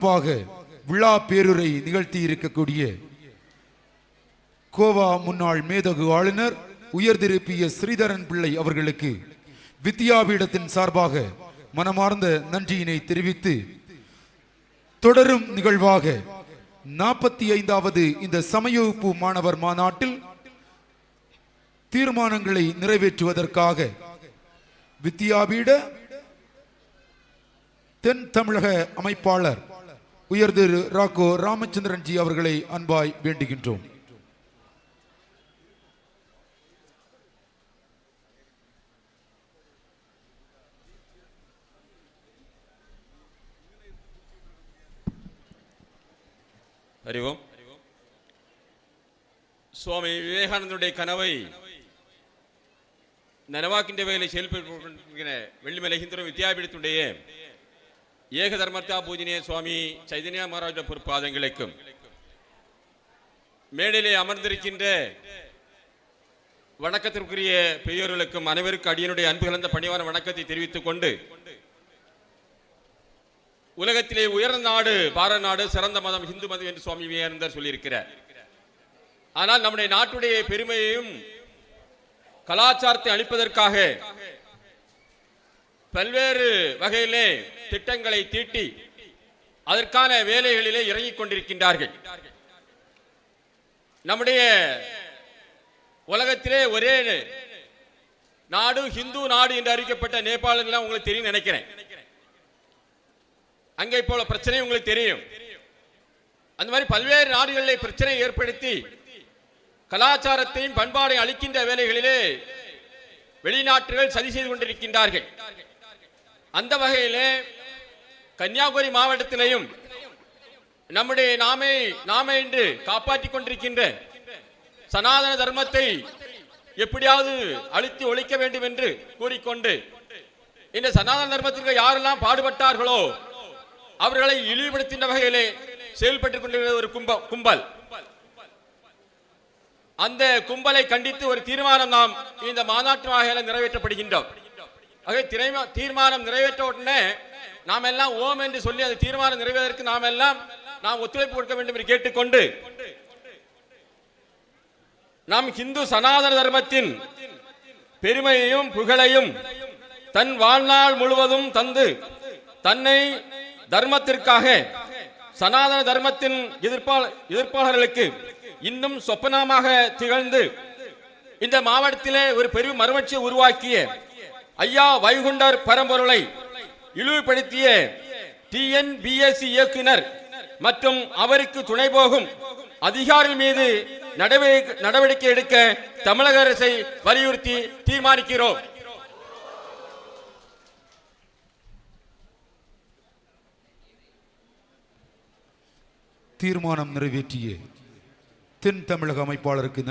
சிறப்பாக விழா பேருரை நிகழ்த்தி இருக்கக்கூடிய கோவா முன்னாள் மேதகு ஆளுநர் உயர்திரு பி. எஸ். ஸ்ரீதரன் பிள்ளை அவர்களுக்கு வித்யாபீடத்தின் சார்பாக மனமார்ந்த நன்றியினை தெரிவித்து தொடரும் நிகழ்வாக நாற்பத்தி ஐந்தாவது இந்த சமயவகுப்பு மாணவர் மாநாட்டில் தீர்மானங்களை நிறைவேற்றுவதற்காக வித்யாபீட தென் தமிழக அமைப்பாளர் உயர் திரு ராக்கோ ராமச்சந்திரன் ஜி அவர்களை அன்பாய் வேண்டுகின்றோம் அறிவோம் சுவாமி விவேகானந்தருடைய கனவை നനവാക്കിന്റെ വേല செயல்படுகிற വെള്ളിമല ഹിന്ദു വിദ്യാപീഠത്തിൻ്റെ ഏകധർമ്മത്താ പൂജനീയ സ്വാമി ചൈതന്യ மகாராஜ பொற்பாதங்களுக்கும் மேடையிலே அமர்ந்திருக்கின்ற வணக்கத்திற்குரிய பெரியோர்களுக்கும் அனைவருக்கும் அடியனுடைய அன்பு கலந்த பணிவான வணக்கத்தை தெரிவித்துக் கொண்டு உலகத்திலே உயர்ந்த நாடு பாரத நாடு சிறந்த மதம் இந்து மதம் என்று சுவாமி விவேகானந்தர் சொல்லியிருக்கிறார் ஆனால் நம்முடைய நாட்டுடைய பெருமையையும் கலாச்சாரத்தை அளிப்பதற்காக பல்வேறு வகையிலே திட்டங்களை தீட்டி அதற்கான வேலைகளிலே இறங்கிக் கொண்டிருக்கின்றார்கள். நம்முடைய உலகத்திலே ஒரே நாடு ஹிந்து நாடு என்று அறிவிக்கப்பட்ட நேபாளம் உங்களுக்கு தெரியும் நினைக்கிறேன். அங்கே போல பிரச்சனை உங்களுக்கு தெரியும். அந்த மாதிரி பல்வேறு நாடுகளில் பிரச்சனை ஏற்படுத்தி கலாச்சாரத்தையும் பண்பாடையும் அளிக்கின்ற வேலைகளிலே வெளிநாட்டுகள் சதி செய்து கொண்டிருக்கின்றார்கள். அந்த வகையிலே கன்னியாகுமரி மாவட்டத்திலையும் நம்முடைய நாமை நாமே என்று காப்பாற்றிக் கொண்டிருக்கின்ற சனாதன தர்மத்தை எப்படியாவது அழித்து ஒழிக்க வேண்டும் என்று கூறிக்கொண்டு இந்த சனாதன தர்மத்திற்கு யாரெல்லாம் பாடுபட்டார்களோ அவர்களை இழிவுபடுத்தின வகையிலே செயல்பட்டுக் கொண்டிருந்த ஒரு கும்ப கும்பல். அந்த கும்பலை கண்டித்து ஒரு தீர்மானம் நாம் இந்த மாநாட்டு வகையில நிறைவேற்றப்படுகின்றோம். ஆகவே திரைமா- தீர்மானம் நிறைவேற்ற உடனே நாம் எல்லாம் ஓம் என்று சொல்லி அந்த தீர்மானம் நிறைவேறதற்கு நாம் எல்லாம் நாம் ஒத்துழைப்பு கொடுக்க வேண்டும் என்று கேட்டுக்கொண்டு நாம் இந்து சனாதன தர்மத்தின் பெருமையையும் புகழையும் தன் வாழ்நாள் முழுவதும் தந்து தன்னை தர்மத்திற்காக சனாதன தர்மத்தின் எதிர்ப்பாள எதிர்ப்பாளர்களுக்கு இன்னும் சொப்பனமாக திகழ்ந்து இந்த மாவட்டத்திலே ஒரு பெரிய மறுமட்சியை உருவாக்கிய ஐயா வைகுண்டர் பரம்பொருளை இழிவுபடுத்திய டிஎன்பிஎஸ்சி இயக்குனர் மற்றும் அவருக்கு துணை போகும் அதிகாரிகள் மீது நடவடிக்கை எடுக்க தமிழக அரசை வலியுறுத்தி தீர்மானிக்கிறோம். தீர்மானம் நிறைவேற்றிய. தென் தமிழக அமைப்பாளருக்கு